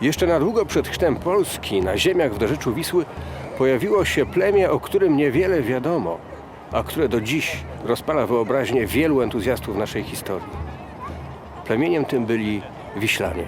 Jeszcze na długo przed chrztem Polski na ziemiach w dorzeczu Wisły pojawiło się plemię, o którym niewiele wiadomo, a które do dziś rozpala wyobraźnię wielu entuzjastów naszej historii. Plemieniem tym byli Wiślanie.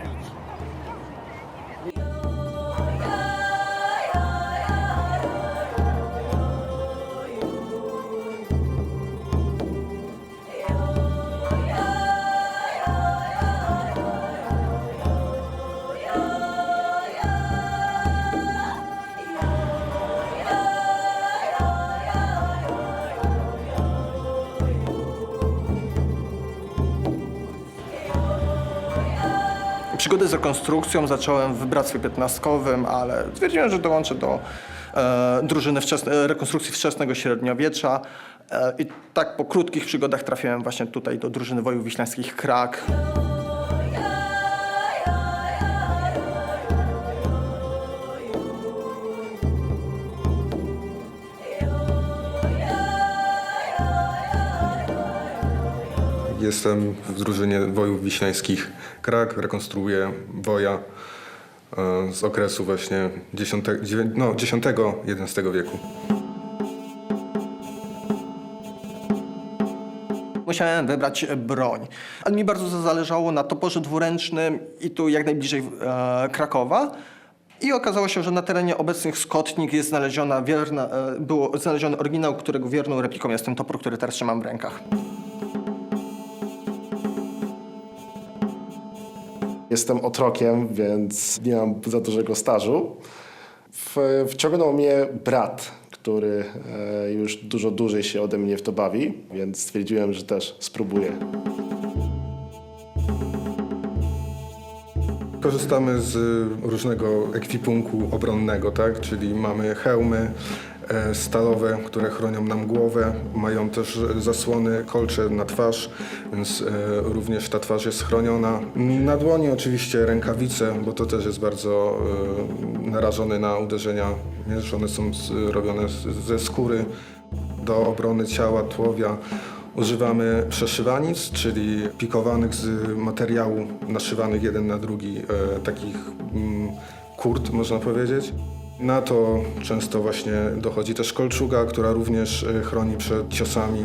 Rekonstrukcją zacząłem w Bractwie Piętnastkowym, ale stwierdziłem, że dołączę do e, drużyny wczesne, e, rekonstrukcji wczesnego średniowiecza. E, I tak po krótkich przygodach trafiłem właśnie tutaj do drużyny wojów wiślańskich Krak. Jestem w drużynie wojów wiślańskich Krak, rekonstruuję woja e, z okresu właśnie X, no, X-XI wieku. Musiałem wybrać broń, ale mi bardzo zależało na toporze dwuręcznym i tu jak najbliżej e, Krakowa. I okazało się, że na terenie obecnych Skotnik jest znaleziona wierna, e, było znaleziony oryginał, którego wierną repliką jest ten topór, który teraz trzymam w rękach. Jestem otrokiem, więc nie mam za dużego stażu. Wciągnął mnie brat, który e, już dużo dłużej się ode mnie w to bawi, więc stwierdziłem, że też spróbuję. Korzystamy z różnego ekwipunku obronnego, tak? czyli mamy hełmy e, stalowe, które chronią nam głowę, mają też zasłony kolcze na twarz, więc e, również ta twarz jest chroniona. Na dłoni oczywiście rękawice, bo to też jest bardzo e, narażone na uderzenia, wiesz, one są robione ze skóry do obrony ciała, tułowia. Używamy przeszywanic, czyli pikowanych z materiału naszywanych jeden na drugi, e, takich mm, kurt, można powiedzieć. Na to często właśnie dochodzi też kolczuga, która również e, chroni przed ciosami.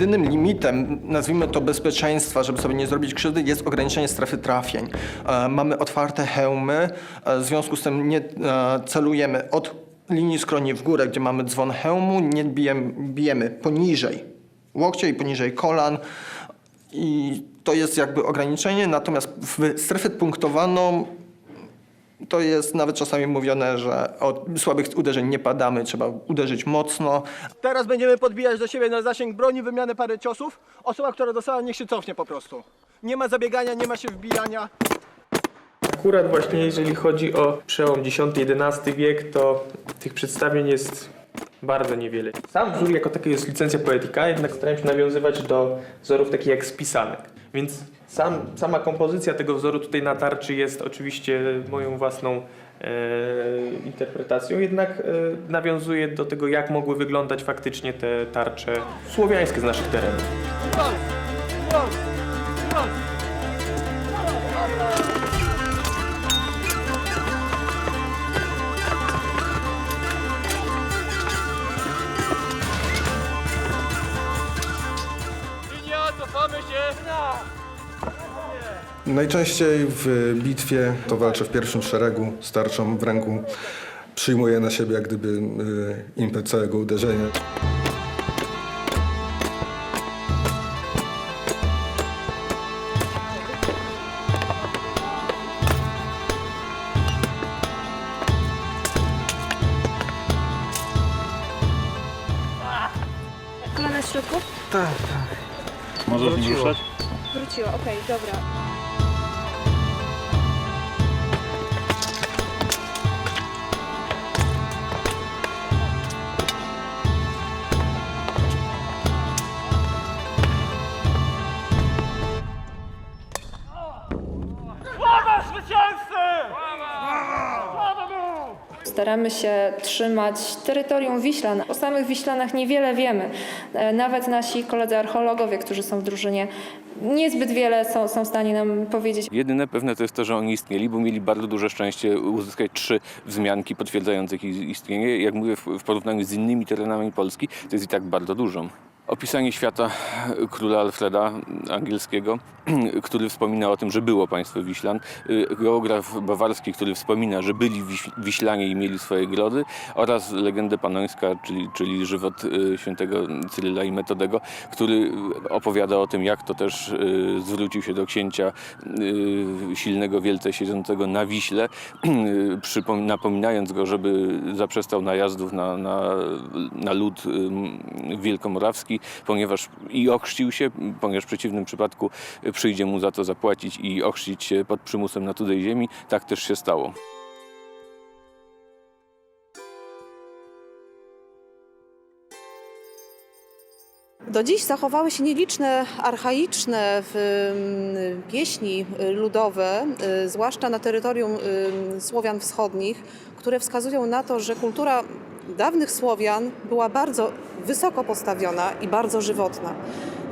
Jedynym limitem, nazwijmy to bezpieczeństwa, żeby sobie nie zrobić krzywdy, jest ograniczenie strefy trafień. E, mamy otwarte hełmy, e, w związku z tym nie e, celujemy od linii skroni w górę, gdzie mamy dzwon hełmu, nie bijemy, bijemy poniżej łokcia i poniżej kolan. I to jest jakby ograniczenie, natomiast w strefę punktowaną to jest nawet czasami mówione, że od słabych uderzeń nie padamy, trzeba uderzyć mocno. Teraz będziemy podbijać do siebie na zasięg broni, wymianę parę ciosów. Osoba, która dostała, niech się cofnie po prostu. Nie ma zabiegania, nie ma się wbijania. Akurat właśnie jeżeli chodzi o przełom X-XI wiek, to tych przedstawień jest bardzo niewiele. Sam wzór jako taki jest licencja poetyka, jednak starałem się nawiązywać do wzorów takich jak spisanek. Więc sam, sama kompozycja tego wzoru tutaj na tarczy jest oczywiście moją własną e, interpretacją, jednak e, nawiązuje do tego, jak mogły wyglądać faktycznie te tarcze słowiańskie z naszych terenów. Cofamy się! Najczęściej w bitwie to walczę w pierwszym szeregu, z tarczą w ręku. Przyjmuję na siebie jak gdyby e, impet całego uderzenia. Ruszać? Wróciła, okej, dobra. Staramy się trzymać terytorium Wiślan. O samych Wiślanach niewiele wiemy. E, Nawet nasi koledzy archeologowie, którzy są w drużynie, niezbyt wiele są, są w stanie nam powiedzieć. Jedyne pewne to jest to, że oni istnieli, bo mieli bardzo duże szczęście uzyskać trzy wzmianki potwierdzające ich istnienie. Jak mówię, w porównaniu z innymi terenami Polski, to jest i tak bardzo dużo. Opisanie świata króla Alfreda angielskiego, który wspomina o tym, że było państwo Wiślan, geograf bawarski, który wspomina, że byli Wiś- Wiślanie i mieli swoje grody oraz legendę panońska, czyli, czyli żywot y, świętego Cyryla i Metodego, który opowiada o tym, jak to też y, zwrócił się do księcia y, silnego wielce siedzącego na Wiśle, y, napominając go, żeby zaprzestał najazdów na, na, na lud y, ponieważ i ochrzcił się, ponieważ w przeciwnym przypadku przyjdzie mu za to zapłacić i ochrzcić się pod przymusem na cudzej ziemi. Tak też się stało. Do dziś zachowały się nieliczne archaiczne mm, pieśni ludowe, y, zwłaszcza na terytorium y, Słowian Wschodnich, które wskazują na to, że kultura dawnych Słowian była bardzo wysoko postawiona i bardzo żywotna.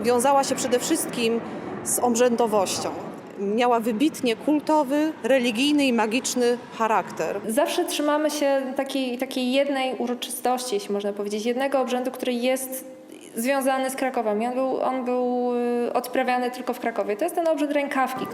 Wiązała się przede wszystkim z obrzędowością. Miała wybitnie kultowy, religijny i magiczny charakter. Zawsze trzymamy się takiej, takiej jednej uroczystości, jeśli można powiedzieć, jednego obrzędu, który jest związany z Krakowem. On był, on był y, odprawiany tylko w Krakowie. To jest ten obrzęd rękawki.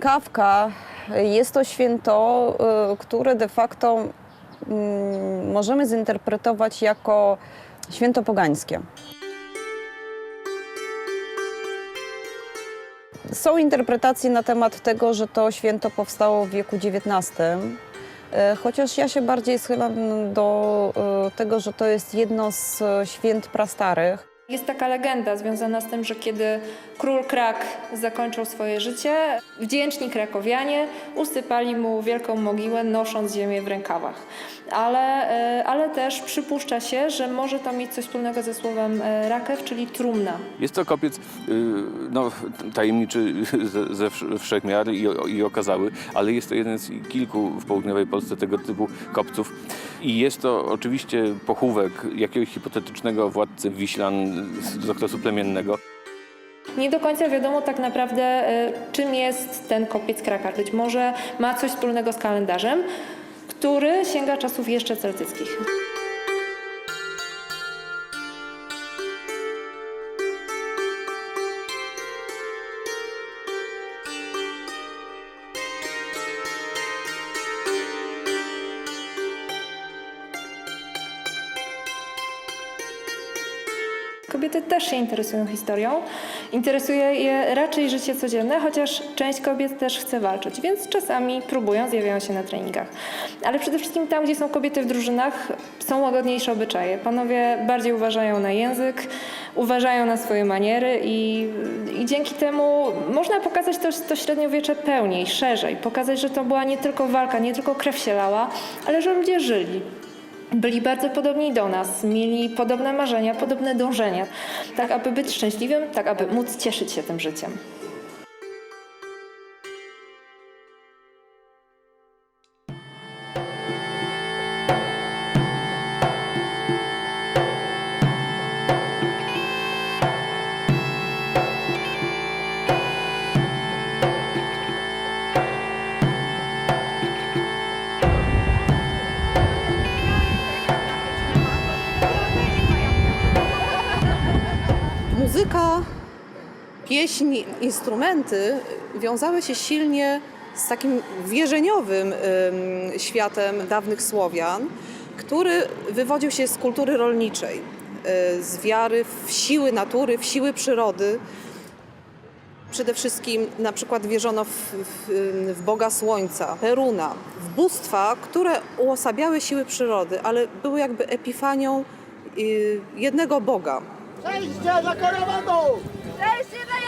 Rękawka jest to święto, y, które de facto mm, możemy zinterpretować jako święto pogańskie. Są interpretacje na temat tego, że to święto powstało w wieku XIX, y, chociaż ja się bardziej schylam do y, tego, że to jest jedno z święt prastarych. Jest taka legenda związana z tym, że kiedy król Krak zakończył swoje życie, wdzięczni krakowianie usypali mu wielką mogiłę, nosząc ziemię w rękawach. Ale, e, ale też przypuszcza się, że może to mieć coś wspólnego ze słowem e, rakew, czyli trumna. Jest to kopiec y, no, tajemniczy ze, ze wsz- wszechmiar i, i okazały, ale jest to jeden z kilku w południowej Polsce tego typu kopców. I jest to oczywiście pochówek jakiegoś hipotetycznego władcy Wiślan z, okresu plemiennego. Nie do końca wiadomo tak naprawdę, e, czym jest ten kopiec Kraka. Być może ma coś wspólnego z kalendarzem, który sięga czasów jeszcze celtyckich. Się interesują historią. Interesuje je raczej życie codzienne, chociaż część kobiet też chce walczyć, więc czasami próbują, zjawiają się na treningach. Ale przede wszystkim tam, gdzie są kobiety w drużynach, są łagodniejsze obyczaje. Panowie bardziej uważają na język, uważają na swoje maniery i, i dzięki temu można pokazać to, to średniowiecze pełniej, szerzej. Pokazać, że to była nie tylko walka, nie tylko krew się lała, ale że ludzie żyli. Byli bardzo podobni do nas, mieli podobne marzenia, podobne dążenia, tak aby być szczęśliwym, tak aby móc cieszyć się tym życiem. Instrumenty wiązały się silnie z takim wierzeniowym ym, światem dawnych Słowian, który wywodził się z kultury rolniczej. e, z wiary w siły natury, w siły przyrody. Przede wszystkim na przykład wierzono w, w, w Boga Słońca, Peruna, w bóstwa, które uosabiały siły przyrody, ale były jakby epifanią y, jednego Boga. Przejście za karawaną! A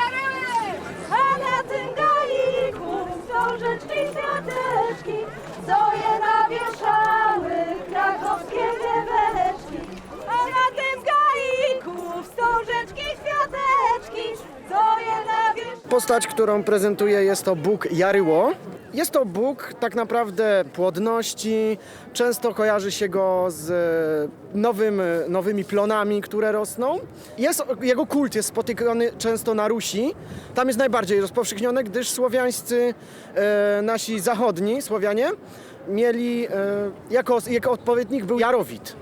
na tym galiku książeczki i kwiateczki, co je nawieszały krakowskie dzieweczki. A na tym galiku wstążeczki i kwiateczki, co je nawieszały. Postać, którą prezentuję jest to Bóg Jaryło. Jest to Bóg tak naprawdę płodności. Często kojarzy się go z e, nowym, nowymi plonami, które rosną. Jest, jego kult jest spotykany często na Rusi. Tam jest najbardziej rozpowszechniony, gdyż słowiańscy, e, nasi zachodni Słowianie, mieli e, jako, jako odpowiednik był Jarowit.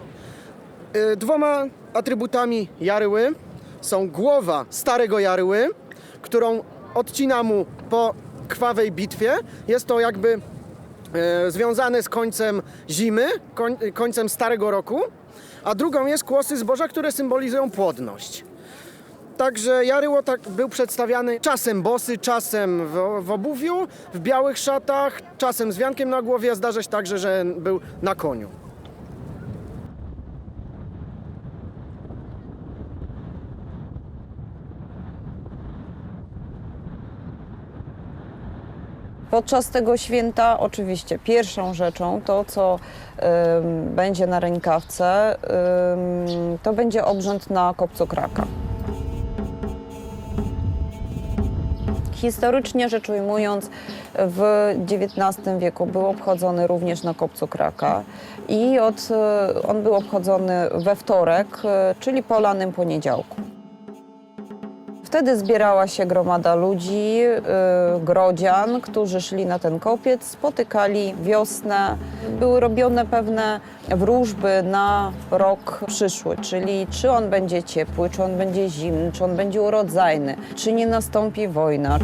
E, Dwoma atrybutami Jaryły są głowa starego Jaryły, którą odcina mu po krwawej bitwie. Jest to jakby e, związane z końcem zimy, koń, końcem starego roku, a drugą jest kłosy zboża, które symbolizują płodność. Także Jaryło tak był przedstawiany czasem bosy, czasem w, w obuwiu, w białych szatach, czasem z wiankiem na głowie, a zdarza się także, że był na koniu. Podczas tego święta oczywiście pierwszą rzeczą, to co będzie na rękawce, to będzie obrzęd na kopcu kraka. Historycznie rzecz ujmując, w XIX wieku był obchodzony również na kopcu kraka i od, y, on był obchodzony we wtorek, y, czyli po lanym poniedziałku. Wtedy zbierała się gromada ludzi, y, grodzian, którzy szli na ten kopiec, spotykali wiosnę. Były robione pewne wróżby na rok przyszły, czyli czy on będzie ciepły, czy on będzie zimny, czy on będzie urodzajny, czy nie nastąpi wojna.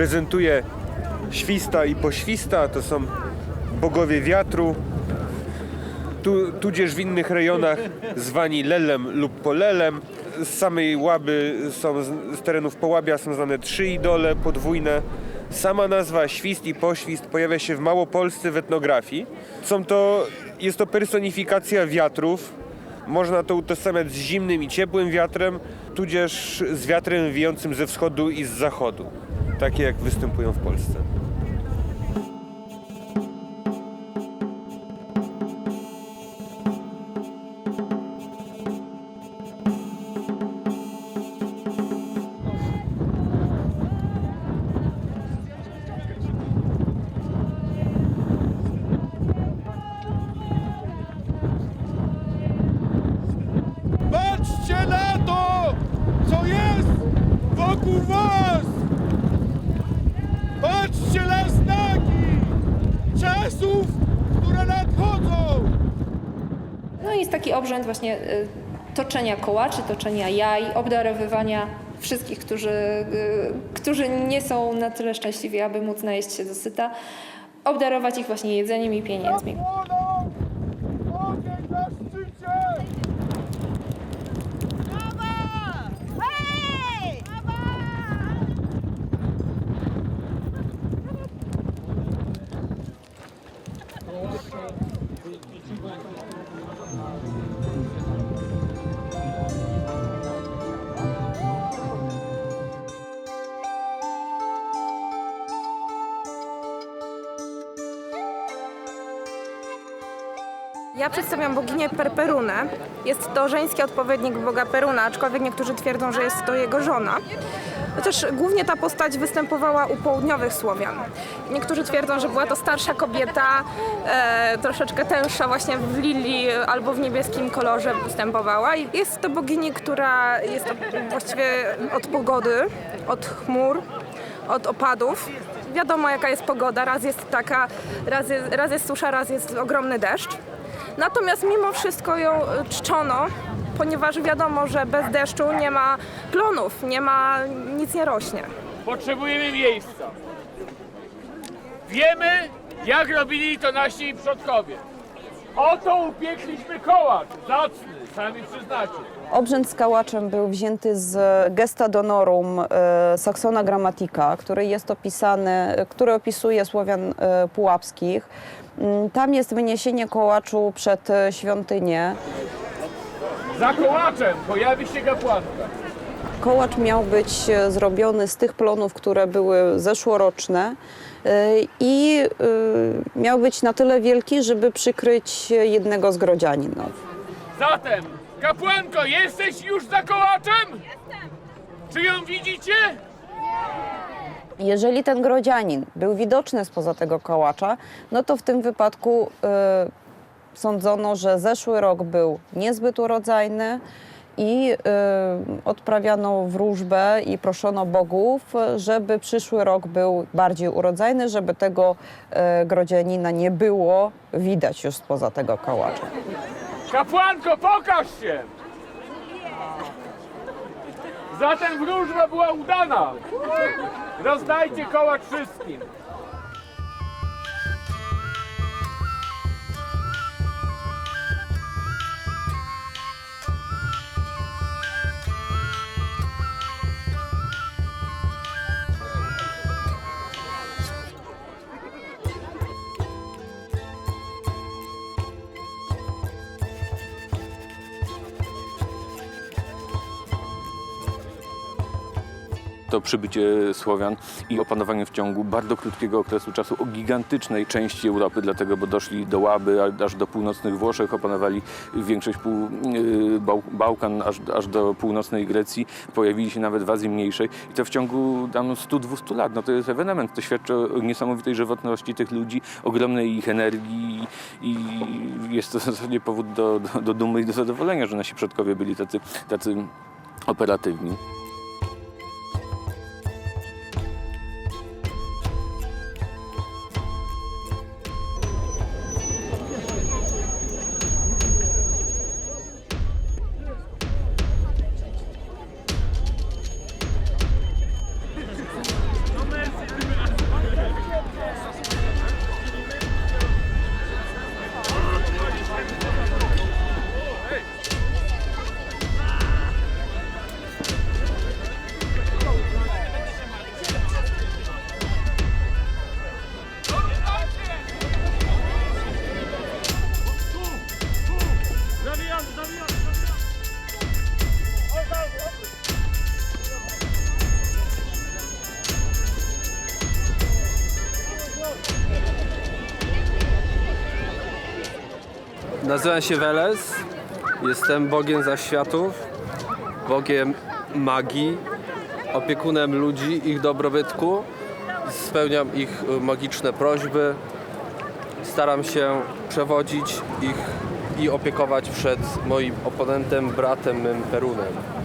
prezentuje śwista i pośwista, to są bogowie wiatru, tu, tudzież w innych rejonach zwani lelem lub polelem. Z samej Łaby są, z, terenów Połabia są znane trzy idole podwójne. Sama nazwa świst i poświst pojawia się w Małopolsce w etnografii. Są to, jest to personifikacja wiatrów. Można to utożsamiać z zimnym i ciepłym wiatrem, tudzież z wiatrem wiejącym ze wschodu i z zachodu. Takie jak występują w Polsce. Was! Patrzcie na znaki czasów, które nadchodzą! No i jest taki obrzęd właśnie y, toczenia kołaczy, toczenia jaj, obdarowywania wszystkich, którzy, y, którzy nie są na tyle szczęśliwi, aby móc najeść się dosyta, obdarować ich właśnie jedzeniem i pieniędzmi. Ja przedstawiam boginię Perperunę. Jest to żeński odpowiednik boga Peruna, aczkolwiek niektórzy twierdzą, że jest to jego żona. Chociaż głównie ta postać występowała u południowych Słowian. Niektórzy twierdzą, że była to starsza kobieta, e, troszeczkę tęższa, właśnie w lilii albo w niebieskim kolorze występowała. I Jest to bogini, która jest właściwie od pogody, od chmur, od opadów. Wiadomo jaka jest pogoda, raz jest taka, raz jest, raz jest susza, raz jest ogromny deszcz. Natomiast mimo wszystko ją y, czczono, ponieważ wiadomo, że bez deszczu nie ma plonów, nie ma, nic nie rośnie. potrzebujemy miejsca. Wiemy, jak robili to nasi przodkowie. Oto upiekliśmy kołacz, zacny, sami przyznacie. Obrzęd z kałaczem był wzięty z Gesta Donorum e, Saxona Grammatica, który jest opisany, który opisuje Słowian e, pułapskich. Mm, Tam jest wyniesienie kołaczu przed e, świątynię. Za kołaczem pojawi się kapłanka. Kołacz miał być e, zrobiony z tych plonów, które były zeszłoroczne e, i miał być na tyle wielki, żeby przykryć jednego z grodzianinów. Zatem, kapłanko, jesteś już za kołaczem? Jestem. Czy ją widzicie? Jeżeli ten grodzianin był widoczny spoza tego kołacza, no to w tym wypadku e, sądzono, że zeszły rok był niezbyt urodzajny i e, odprawiano wróżbę i proszono bogów, żeby przyszły rok był bardziej urodzajny, żeby tego e, grodzianina nie było widać już spoza tego kołacza. Kapłanko, pokaż się! Zatem wróżba była udana. Rozdajcie kołacz wszystkim. To przybycie Słowian i opanowanie w ciągu bardzo krótkiego okresu czasu o gigantycznej części Europy, dlatego, bo doszli do Łaby, aż do północnych Włoszech, opanowali większość pół, Bał, Bałkan, aż, aż do północnej Grecji, pojawili się nawet w Azji Mniejszej i to w ciągu tam 100-200 lat. No to jest ewenement, to świadczy o niesamowitej żywotności tych ludzi, ogromnej ich energii i jest to w zasadzie powód do, do, do dumy i do zadowolenia, że nasi przodkowie byli tacy, tacy operatywni. Nazywam się Weles, jestem bogiem zaświatów, bogiem magii, opiekunem ludzi, ich dobrobytku. Spełniam ich y, magiczne prośby, staram się przewodzić ich i opiekować przed moim oponentem, bratem mym Perunem.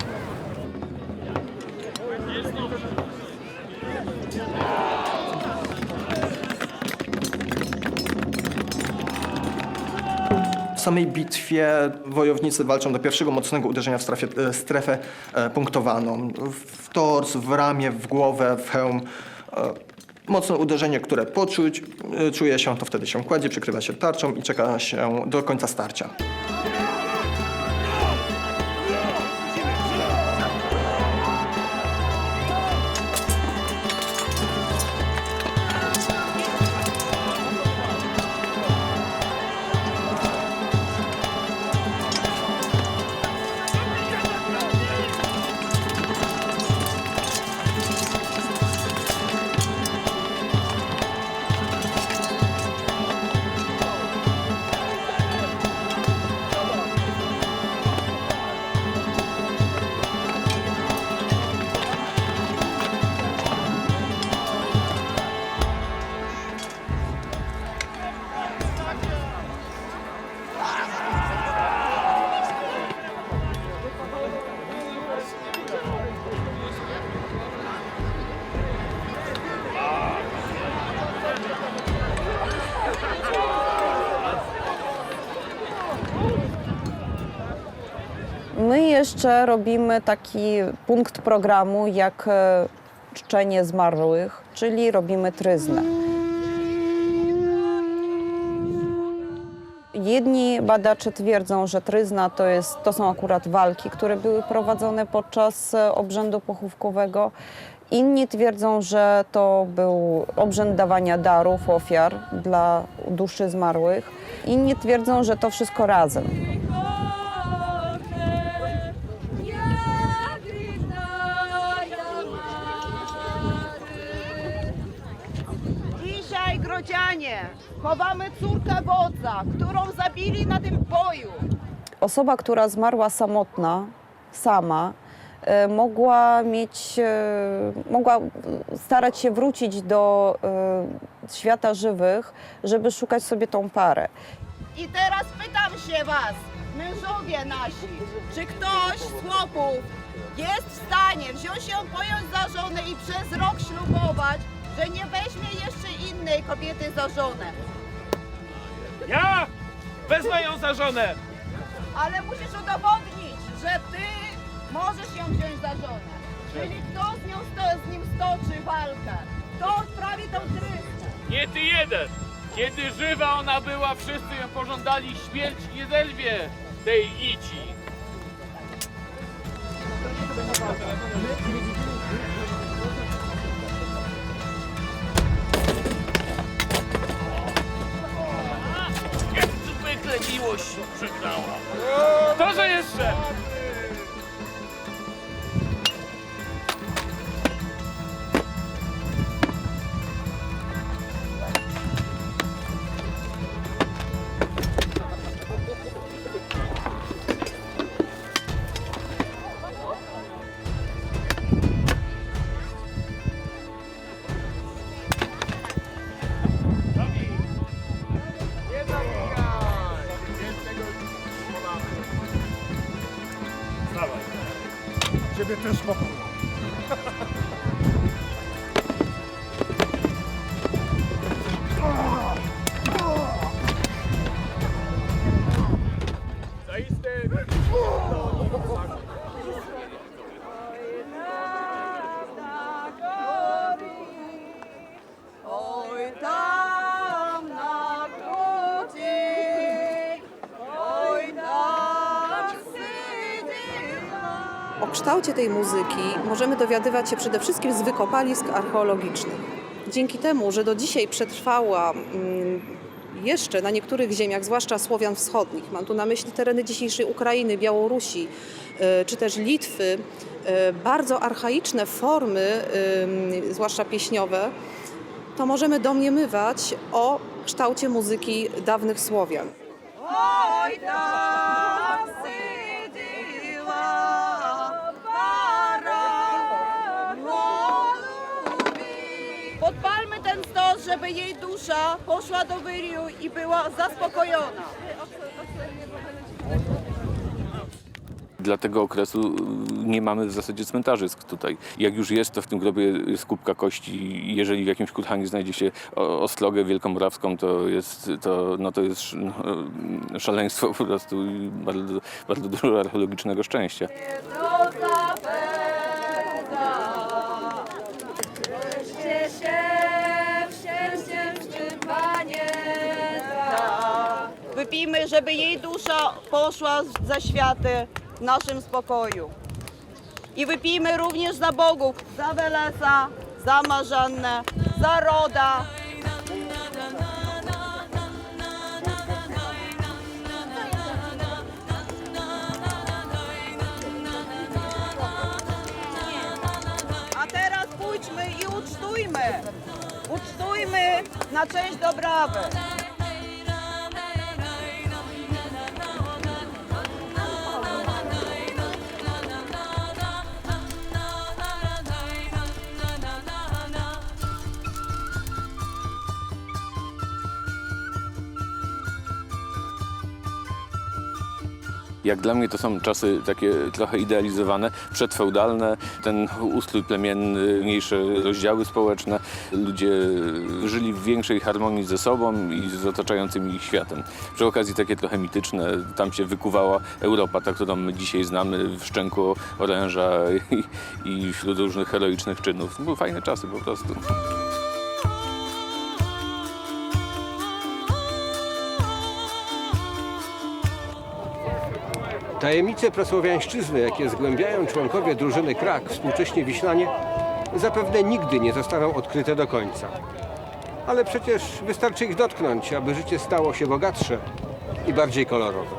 Samej bitwie wojownicy walczą do pierwszego mocnego uderzenia w strefie, e, strefę e, punktowaną. W tors, w ramię, w głowę, w hełm. E, Mocne uderzenie, które poczuć, czuje się, to wtedy się kładzie, przykrywa się tarczą i czeka się do końca starcia. Jeszcze robimy taki punkt programu jak e, czczenie zmarłych, czyli robimy tryznę. Jedni badacze twierdzą, że tryzna to, jest, to są akurat walki, które były prowadzone podczas e, obrzędu pochówkowego. Inni twierdzą, że to był obrzęd dawania darów, ofiar dla duszy zmarłych. Inni twierdzą, że to wszystko razem. Chowamy córkę wodza, którą zabili na tym boju. Osoba, która zmarła samotna, sama, e, mogła mieć, e, mogła starać się wrócić do e, świata żywych, żeby szukać sobie tą parę. I teraz pytam się was, mężowie nasi, czy ktoś z chłopów jest w stanie wziąć ją, pojąć za żonę i przez rok ślubować, że nie weźmie jeszcze innej kobiety za żonę? Ja wezmę ją za żonę. Ale musisz udowodnić, że ty możesz ją wziąć za żonę. Czyli kto z, nią sto, z nim stoczy walkę? Kto odprawi tą tryzmę? Nie ty jeden. Kiedy żywa ona była, wszyscy ją pożądali śmierć nie tej nici. Zwykle miłość się przegrała. To, że jeszcze! O kształcie tej muzyki możemy dowiadywać się przede wszystkim z wykopalisk archeologicznych. Dzięki temu, że do dzisiaj przetrwała mm, jeszcze na niektórych ziemiach, zwłaszcza Słowian Wschodnich, mam tu na myśli tereny dzisiejszej Ukrainy, Białorusi e, czy też Litwy, e, bardzo archaiczne formy, em, zwłaszcza pieśniowe, to możemy domniemywać o kształcie muzyki dawnych Słowian. Oj żeby jej dusza poszła do wyriu i była zaspokojona. Dla tego okresu y, nie mamy w zasadzie cmentarzysk tutaj. Jak już jest, to w tym grobie jest kubka kości. Jeżeli w jakimś kurhanie znajdzie się o- ostrogę wielkomorawską, to jest, to, no to jest no, szaleństwo po prostu i bardzo, bardzo dużo archeologicznego szczęścia. Wypijmy, żeby jej dusza poszła za światy w naszym spokoju. I wypijmy również za bogów, za Welesa, za Marzannę, za Roda, A teraz pójdźmy i ucztujmy. Ucztujmy na cześć Dobrawy. Jak dla mnie to są czasy takie trochę idealizowane, przedfeudalne, ten ustrój plemienny, mniejsze rozdziały społeczne. Ludzie żyli w większej harmonii ze sobą i z otaczającym ich światem. Przy okazji takie trochę mityczne, tam się wykuwała Europa, ta, którą my dzisiaj znamy w szczęku oręża i, i wśród różnych heroicznych czynów. Były fajne czasy po prostu. Tajemnice prasłowiańszczyzny, jakie zgłębiają członkowie drużyny Krak, współcześnie Wiślanie, zapewne nigdy nie zostaną odkryte do końca. Ale przecież wystarczy ich dotknąć, aby życie stało się bogatsze i bardziej kolorowe.